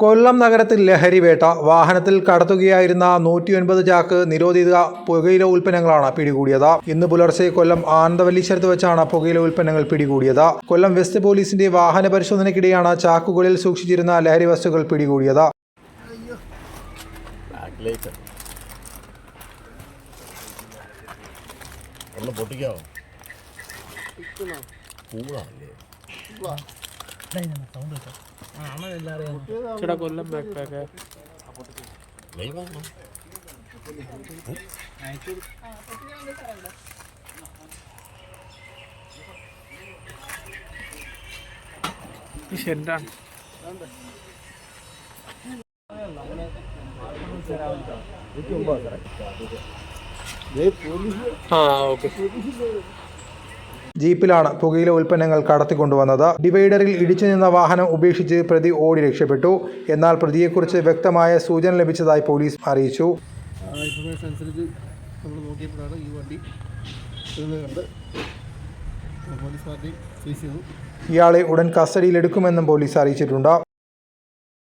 കൊല്ലം നഗരത്തിൽ ലഹരിവേട്ട വാഹനത്തിൽ കടത്തുകയായിരുന്ന നൂറ്റിയൊൻപത് ചാക്ക് നിരോധിത പുകയില ഉൽപ്പന്നങ്ങളാണ് പിടികൂടിയത്. ഇന്ന് പുലർച്ചെ കൊല്ലം ആനന്ദവല്ലീശ്വരത്ത് വെച്ചാണ് പുകയില ഉൽപ്പന്നങ്ങൾ പിടികൂടിയത്. കൊല്ലം വെസ്റ്റ് പോലീസിന്റെ വാഹന പരിശോധനയ്ക്കിടെയാണ് ചാക്കുകളിൽ സൂക്ഷിച്ചിരുന്ന ലഹരി വസ്തുക്കൾ പിടികൂടിയത്. പൊട്ടിക്കാവോ? ചേട്ടാ കൊല്ലം ബാക്ക് പാക്ക് ഷെഡാണ് ആ ഓക്കെ. ജീപ്പിലാണ് പുകയില ഉൽപ്പന്നങ്ങൾ കടത്തിക്കൊണ്ടുവന്നത്. ഡിവൈഡറിൽ ഇടിച്ചു നിന്ന വാഹനം ഉപേക്ഷിച്ച് പ്രതി ഓടി രക്ഷപ്പെട്ടു. എന്നാൽ പ്രതിയെക്കുറിച്ച് വ്യക്തമായ സൂചന ലഭിച്ചതായി പോലീസ് അറിയിച്ചു. ഇൻഫർമേഷൻ അനുസരിച്ച് നമ്മൾ നോക്കിയപ്പോഴാണ് ഈ വണ്ടി കണ്ട്. പോലീസ് പാർട്ടി സീസ് ചെയ്തു. ഇയാളെ ഉടൻ കസ്റ്റഡിയിലെടുക്കുമെന്നും പോലീസ് അറിയിച്ചിട്ടുണ്ട്.